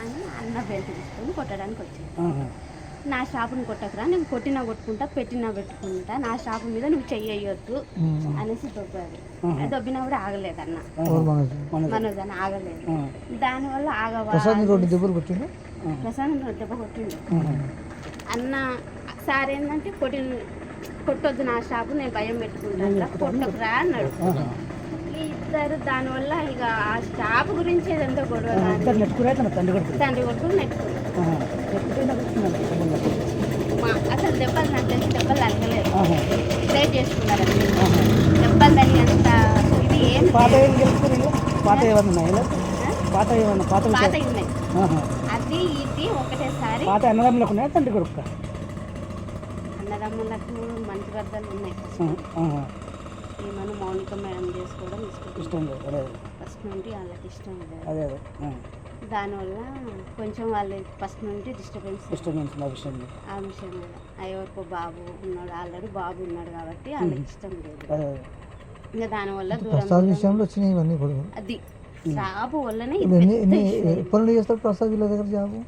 అని అన్న బెల్ట్ తీసుకొని కొట్టడానికి వచ్చింది ఆహా. నా షాపుని కొట్టకురా నేను కొట్టినా కొట్టుకుంటా పెట్టినా పెట్టుకుంటా నా షాపు మీద నువ్వు చెయ్యొద్దు అనేసి దొబ్బాడు అది దొబ్బినా కూడా ఆగలేదు అన్న. మనోజ్? అని ఆగలేదు. దానివల్ల ఆగవా ప్రసాదం దెబ్బ కొట్టిండు. అన్న సార్ ఏంటంటే కొట్టి కొట్టొద్దు నా షాపు నేను భయం పెట్టుకుంటాను కొట్టకురా అన్నాడు. ఇద్దరు దానివల్ల ఇక ఆ షాప్ గురించి ఏదంతా గొడవ నెట్టుకురా తన తండ్రి కొడుకు తండ్రి ఆహా. నాకు నాకు. మా అసలు దెబ్బలు నాకు తెలిసి దెబ్బలు తగ్గలేదు ఆహా. చేసుకున్నారు అంతే. దెబ్బలు తగినంత ఇది ఏం పాత ఏం గెలుచుకుని పాత ఏమన్నా ఉన్నాయా ఇలా? ఆ? పాత ఏమన్నా పాత పాత విషయాలు? ఉన్నాయి ఆహా. అది ఇది ఒకటేసారి పాత అన్నదమ్ములకు ఉన్నాయా తండ్రి కొడుకు అన్నదమ్ములకు మంచి వరదలు ఉన్నాయి ఈమెను మౌనిక మేడం చేసుకోవడం ఇష్టం? ఇష్టం లేదు అదే. అదే. ఫస్ట్ నుండి వాళ్ళకి ఇష్టం లేదు? అదే అదే. ఆ. దానివల్ల కొంచెం వాళ్ళు ఫస్ట్ నుండి డిస్టర్బెన్స్ నుంచి నా విషయం లేదు. ఆ విషయం మీద ఎవరికో బాబు ఉన్నాడు ఆల్రెడీ బాబు ఉన్నాడు కాబట్టి వాళ్ళకి ఇష్టం లేదు. అదే అదే. ఇంకా దానివల్ల ప్రసాద్ దూరం విషయంలో వచ్చినాయి ఇవన్నీ గొడవలు అది. షాపు వల్లనే ఎన్ని ఇది ఎన్ని ఎప్పటి నుండి చేస్తాడు ప్రసాద్ వీళ్ళ దగ్గర జాబు?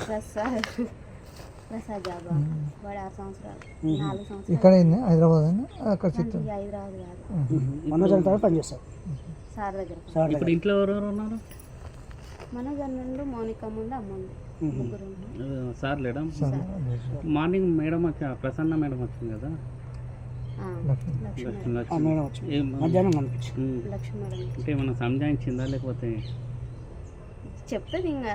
ప్రసాద్. ప్రసాద్ వాడు ఆరు సంవత్సరాలు నాలుగు సంవత్సరాలు. ఇక్కడ అయింది హైదరాబాద్ అయినా? అక్కడ చిత్తూరు హైదరాబాద్ కాదు. మనోజ్ అంతా పనిచేస్తారు సార్ దగ్గర. సార్ ఇప్పుడు. ఇంట్లో ఎవరెవరు ఉన్నారు? మనోజ్ నుండి మౌనిక ముందు అమ్మ ఉంది. ముగ్గురు ఉన్నారు. ఆ, సార్ లేడా? మార్నింగ్ మేడం వచ్చి ప్రసన్న మేడం వచ్చింది కదా? ఆ, లక్ష్మి. లక్ష్మి లక్ష్మి ఆ లక్ష్మి మేడం వచ్చి ఏం మధ్యాహ్నం కనిపించి ఉమ్. లక్ష్మి మేడం. అంటే ఏమన్నా సంజాయించిందా లేకపోతే? చెప్తుంది ఇంకా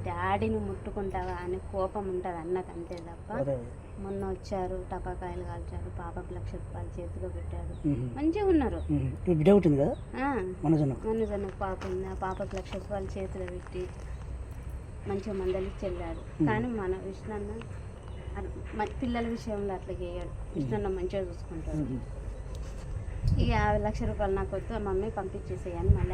డాడీని ముట్టుకుంటావా అని కోపం ఉంటుంది అన్నకు అంతే తప్ప. మొన్న వచ్చారు టపాకాయలు కాల్చారు పాపకు లక్ష రూపాయలు చేతిలో పెట్టాడు ఉమ్. మంచిగా ఉన్నారు. బిడ్డ ఉంటుంది కదా? మనోజన్న పాప ఉంది. ఆ పాపకు లక్ష రూపాయలు చేతిలో పెట్టి మంచిగా మందలికి చెల్లాడు కానీ మన విష్ణన్న పిల్లల విషయంలో అట్లా చేయడు. విష్ణన్న మంచిగా చూసుకుంటాడు. ఇక యాభై లక్ష రూపాయలు నాకు వద్దు మమ్మీ పంపించేసేయని మళ్ళీ